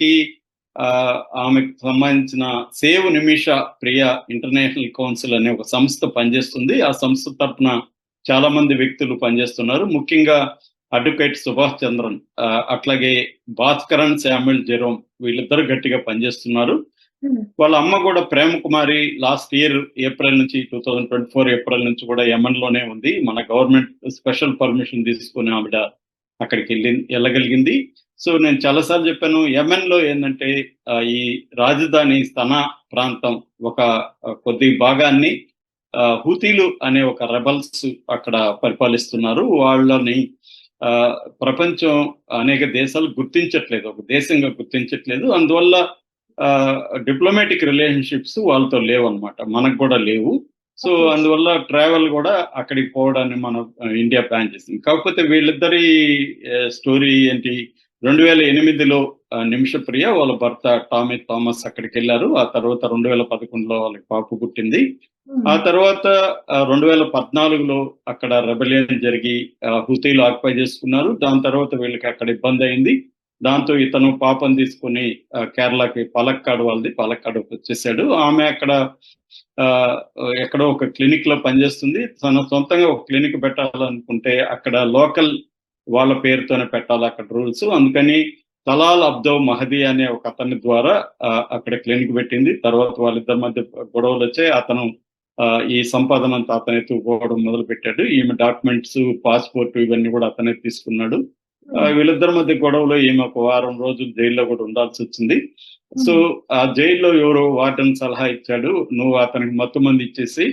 కి ఆమెకు సంబంధించిన save Nimisha Priya international council అనే ఒక సంస్థ పనిచేస్తుంది. ఆ సంస్థ తరఫున చాలా మంది వ్యక్తులు పనిచేస్తున్నారు. ముఖ్యంగా అడ్వకేట్ సుభాష్ చంద్రన్ అట్లాగే భాస్కరన్ శామ్యుల్ జెరోమ్ వీళ్ళిద్దరు గట్టిగా పనిచేస్తున్నారు. వాళ్ళ అమ్మ కూడా Prema Kumari last year April నుంచి two thousand twenty four April నుంచి కూడా యమన్లోనే ఉంది. మన గవర్నమెంట్ స్పెషల్ పర్మిషన్ తీసుకుని ఆవిడ అక్కడికి వెళ్ళి వెళ్ళగలిగింది. సో నేను చాలాసార్లు చెప్పాను యమన్లో ఏంటంటే ఈ రాజధాని స్తనా ప్రాంతం ఒక కొద్ది భాగాన్ని హూతీలు అనే ఒక రెబల్స్ అక్కడ పరిపాలిస్తున్నారు. వాళ్ళని ప్రపంచం అనేక దేశాలు గుర్తించట్లేదు ఒక దేశంగా గుర్తించట్లేదు. అందువల్ల డిప్లొమాటిక్ రిలేషన్షిప్స్ వాళ్ళతో లేవు అనమాట మనకు కూడా లేవు. సో అందువల్ల ట్రావెల్ కూడా అక్కడికి పోవడాన్ని మనం ఇండియా ప్లాన్ చేసింది. కాకపోతే వీళ్ళిద్దరి స్టోరీ ఏంటి రెండు వేల ఎనిమిదిలో నిమిషప్రియ వాళ్ళ భర్త టామీ థామస్ అక్కడికి వెళ్ళారు. ఆ తర్వాత రెండు వేల పదకొండులో వాళ్ళకి పాపు పుట్టింది. ఆ తర్వాత రెండు వేల పద్నాలుగులో అక్కడ రెబలియన్ జరిగి హుతీలు ఆక్యుపై చేసుకున్నారు. దాని తర్వాత వీళ్ళకి అక్కడ ఇబ్బంది అయింది. దాంతో ఇతను పాపం తీసుకుని కేరళకి పాలక్కాడు వాళ్ళది పాలక్కాడు వచ్చేసాడు. ఆమె అక్కడ ఎక్కడో ఒక క్లినిక్లో పనిచేస్తుంది. తన సొంతంగా ఒక క్లినిక్ పెట్టాలనుకుంటే అక్కడ లోకల్ వాళ్ళ పేరుతోనే పెట్టాలి అక్కడ రూల్స్. అందుకని తలాల్ అబ్దవ్ మహదీ అనే ఒక అతని ద్వారా అక్కడ క్లినిక్ పెట్టింది. తర్వాత వాళ్ళిద్దరి మధ్య గొడవలు వచ్చాయి. అతను ఈ సంపాదన అంతా అతనే తూపోవడం మొదలు పెట్టాడు ఈమె డాక్యుమెంట్స్ పాస్పోర్ట్ ఇవన్నీ కూడా అతనే తీసుకున్నాడు. వీళ్ళిద్దరి మధ్య గొడవలో ఈమె ఒక వారం రోజులు జైల్లో కూడా ఉండాల్సి వచ్చింది. సో ఆ జైల్లో ఎవరో వార్డెన్ సలహా ఇచ్చాడు. నువ్వు అతనికి మొత్తం మంది ఇచ్చేసి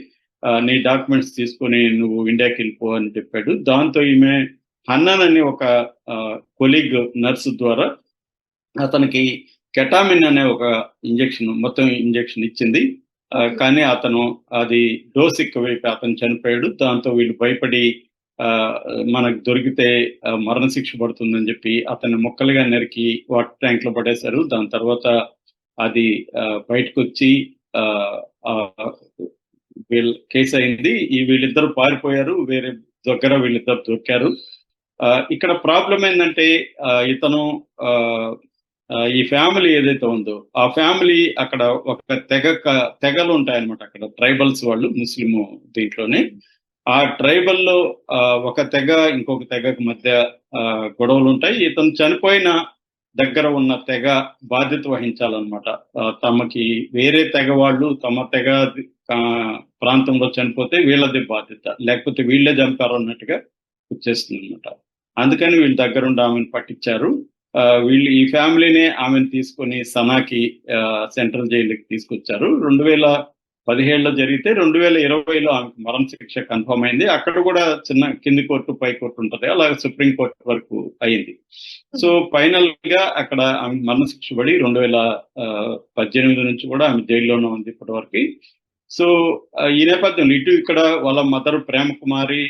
నీ డాక్యుమెంట్స్ తీసుకొని నువ్వు ఇండియాకి వెళ్ళిపో అని చెప్పాడు. దాంతో ఈమె హన్నన్ అని ఒక కొలీగ్ నర్సు ద్వారా అతనికి కెటామిన్ అనే ఒక ఇంజెక్షన్ మొత్తం ఇంజెక్షన్ ఇచ్చింది. కానీ అతను అది డోస్ ఎక్కువైపు అతను చనిపోయాడు. దాంతో వీళ్ళు భయపడి మనకు దొరికితే మరణశిక్ష పడుతుందని చెప్పి అతన్ని మొక్కలుగా నరికి వాటర్ ట్యాంక్లో పడేశారు. దాని తర్వాత అది బయటకు వచ్చి వీళ్ళ కేసు అయింది. ఈ వీళ్ళిద్దరు పారిపోయారు. వేరే దగ్గర వీళ్ళిద్దరు దొరికారు. ఇక్కడ ప్రాబ్లం ఏంటంటే ఇతను ఈ ఫ్యామిలీ ఏదైతే ఉందో ఆ ఫ్యామిలీ అక్కడ ఒక తెగ తెగలు ఉంటాయన్నమాట అక్కడ ట్రైబల్స్ వాళ్ళు ముస్లిం దీంట్లోనే. ఆ ట్రైబల్లో ఒక తెగ ఇంకొక తెగకు మధ్య గొడవలు ఉంటాయి. ఇతను చనిపోయిన దగ్గర ఉన్న తెగ బాధ్యత వహించాలన్నమాట. తమకి వేరే తెగ వాళ్ళు తమ తెగ ప్రాంతంలో చనిపోతే వీళ్ళది బాధ్యత. లేకపోతే వీళ్ళే చంపారు అన్నట్టుగా వచ్చేస్తుంది అనమాట అందుకని వీళ్ళ దగ్గరుండి ఆమెను పట్టించారు. వీళ్ళు ఈ ఫ్యామిలీనే ఆమెను తీసుకొని సనాకి సెంట్రల్ జైలుకి తీసుకొచ్చారు. రెండు వేల పదిహేడులో జరిగితే రెండు వేల ఇరవైలో ఆమెకు మరణ శిక్ష కన్ఫర్మ్ అయింది. అక్కడ కూడా చిన్న కింది కోర్టు పై కోర్టు ఉంటుంది. అలాగే సుప్రీం కోర్టు వరకు అయింది. సో ఫైనల్గా అక్కడ ఆమె మరణ శిక్ష పడి రెండు వేల పద్దెనిమిది నుంచి కూడా ఆమె జైల్లోనే ఉంది ఇప్పటి వరకు సో ఈ నేపథ్యంలో ఇటు ఇక్కడ వాళ్ళ మదర్ ప్రేమ కుమారి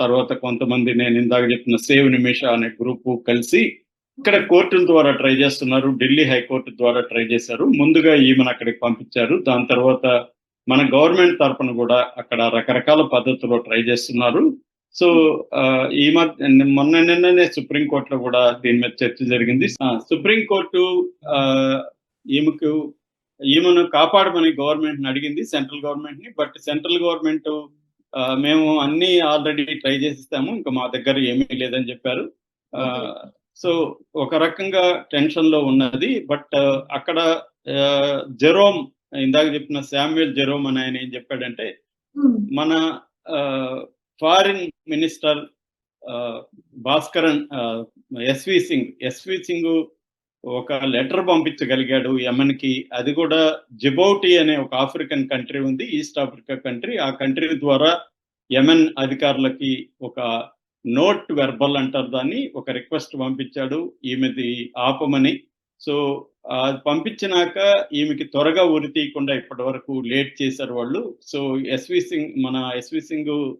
తర్వాత కొంతమంది నేను ఇందాక చెప్పిన సేవ్ నిమిష అనే గ్రూపు కలిసి ఇక్కడ కోర్టుల ద్వారా ట్రై చేస్తున్నారు. ఢిల్లీ హైకోర్టు ద్వారా ట్రై చేశారు. ముందుగా ఈమెను అక్కడికి పంపించారు. దాని తర్వాత మన గవర్నమెంట్ తరఫున కూడా అక్కడ రకరకాల పద్ధతుల్లో ట్రై చేస్తున్నారు. సో ఈ మధ్య మొన్న నిన్ననే సుప్రీంకోర్టులో కూడా దీని మీద చర్చ జరిగింది. సుప్రీంకోర్టు ఈమెకు ఈమెను కాపాడమని గవర్నమెంట్ అడిగింది సెంట్రల్ గవర్నమెంట్ని బట్ సెంట్రల్ గవర్నమెంట్ మేము అన్ని ఆల్రెడీ ట్రై చేసిస్తాము. ఇంకా మా దగ్గర ఏమీ లేదని చెప్పారు. సో ఒక రకంగా టెన్షన్లో ఉన్నది. బట్ అక్కడ జెరోమ్ ఇందాక చెప్పిన శామ్యుల్ జెరోమ్ అని ఆయన ఏం చెప్పాడంటే మన foreign minister Bhaskaran SV Singh SV Singh ఒక లెటర్ పంపించగలిగాడు యమన్కి. అది కూడా జిబౌటి అనే ఒక ఆఫ్రికన్ కంట్రీ ఉంది ఈస్ట్ ఆఫ్రికా కంట్రీ. ఆ కంట్రీ ద్వారా యమన్ అధికారులకి ఒక నోట్ వెర్బల్ అంటారు దాన్ని ఒక రిక్వెస్ట్ పంపించాడు. ఈమెది ఆపమని. సో అది పంపించినాక ఈమెకి త్వరగా ఉరి తీయకుండా ఇప్పటి వరకు లేట్ చేశారు వాళ్ళు. సో ఎస్వి సింగ్ మన ఎస్వి సింగ్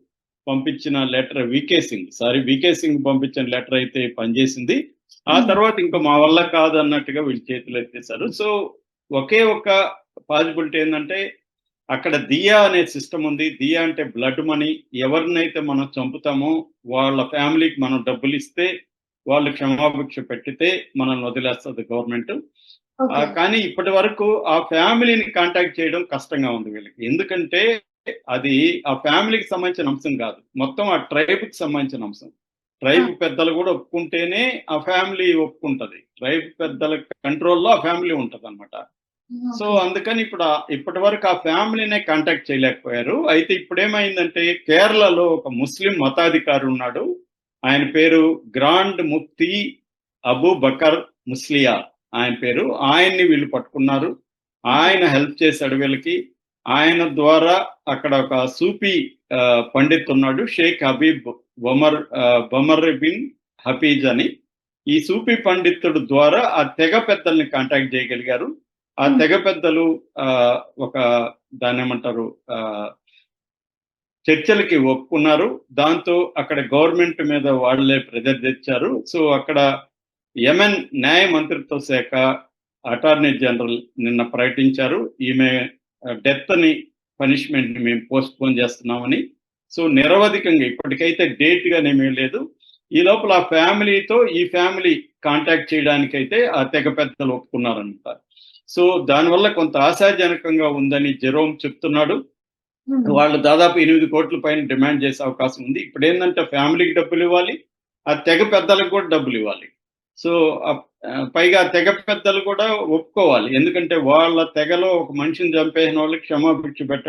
పంపించిన letter VK Singh sorry VK Singh పంపించిన లెటర్ అయితే పనిచేసింది. ఆ తర్వాత ఇంకా మా వల్ల కాదు అన్నట్టుగా వీళ్ళు చేతులు ఎత్తేసారు సో ఒకే ఒక పాసిబిలిటీ ఏంటంటే అక్కడ దియా అనే సిస్టమ్ ఉంది. దియా అంటే బ్లడ్ మనీ. ఎవరినైతే మనం చంపుతామో వాళ్ళ ఫ్యామిలీకి మనం డబ్బులు ఇస్తే వాళ్ళు క్షమాభిక్ష పెట్టితే మనల్ని వదిలేస్తుంది గవర్నమెంట్. కానీ ఇప్పటి వరకు ఆ ఫ్యామిలీని కాంటాక్ట్ చేయడం కష్టంగా ఉంది వీళ్ళకి. ఎందుకంటే అది ఆ ఫ్యామిలీకి సంబంధించిన అంశం కాదు. మొత్తం ఆ ట్రైబ్కి సంబంధించిన అంశం. ట్రైబ్ పెద్దలు కూడా ఒప్పుకుంటేనే ఆ ఫ్యామిలీ ఒప్పుకుంటది. ట్రైబ్ పెద్దల కంట్రోల్లో ఆ ఫ్యామిలీ ఉంటది అనమాట సో అందుకని ఇప్పుడు ఇప్పటి వరకు ఆ ఫ్యామిలీనే కాంటాక్ట్ చేయలేకపోయారు. అయితే ఇప్పుడు ఏమైందంటే కేరళలో ఒక ముస్లిం మతాధికారి ఉన్నాడు. ఆయన పేరు గ్రాండ్ ముఫ్తీ అబూ బకర్ ముస్లియా ఆయన పేరు. ఆయన్ని వీళ్ళు పట్టుకున్నారు. ఆయన హెల్ప్ చేశాడు వీళ్ళకి. ఆయన ద్వారా అక్కడ ఒక సూఫీ పండిత్ ఉన్నాడు షేక్ హబీబ్ బొమర్ ఆ, బొమర్ బిన్ హఫీజ్ అని. ఈ సూఫీ పండితుడు ద్వారా ఆ తెగ పెద్దల్ని కాంటాక్ట్ చేయగలిగారు. ఆ. తెగ పెద్దలు ఆ, ఒక దాన్ని ఏమంటారు ఆ, చర్చలకి ఒప్పుకున్నారు. దాంతో అక్కడ గవర్నమెంట్ మీద వాళ్ళే ప్రెజర్ తెచ్చారు. సో అక్కడ యెమెన్ న్యాయ మంత్రిత్వ శాఖ అటార్నీ జనరల్ నిన్న ప్రకటించారు. ఈమె డెత్ని పనిష్మెంట్ని మేము పోస్ట్ పోన్ చేస్తున్నామని. సో నిరవధికంగా ఇప్పటికైతే డేట్ గానేమీ లేదు. ఈ లోపల ఆ ఫ్యామిలీతో ఈ ఫ్యామిలీ కాంటాక్ట్ చేయడానికైతే ఆ తెగ పెద్దలు ఒప్పుకున్నారనమాట సో దానివల్ల కొంత ఆశాజనకంగా ఉందని జెరోమ్ చెప్తున్నాడు. వాళ్ళు దాదాపు ఎనిమిది కోట్ల పైన డిమాండ్ చేసే అవకాశం ఉంది. ఇప్పుడు ఏంటంటే ఫ్యామిలీకి డబ్బులు ఇవ్వాలి ఆ తెగ పెద్దలకు కూడా డబ్బులు ఇవ్వాలి. సో పైగా తెగ పెద్దలు కూడా ఒప్పుకోవాలి. ఎందుకంటే వాళ్ళ తెగలో ఒక మనిషిని చంపేసిన వాళ్ళకి క్షమాభిక్ష పెట్టడం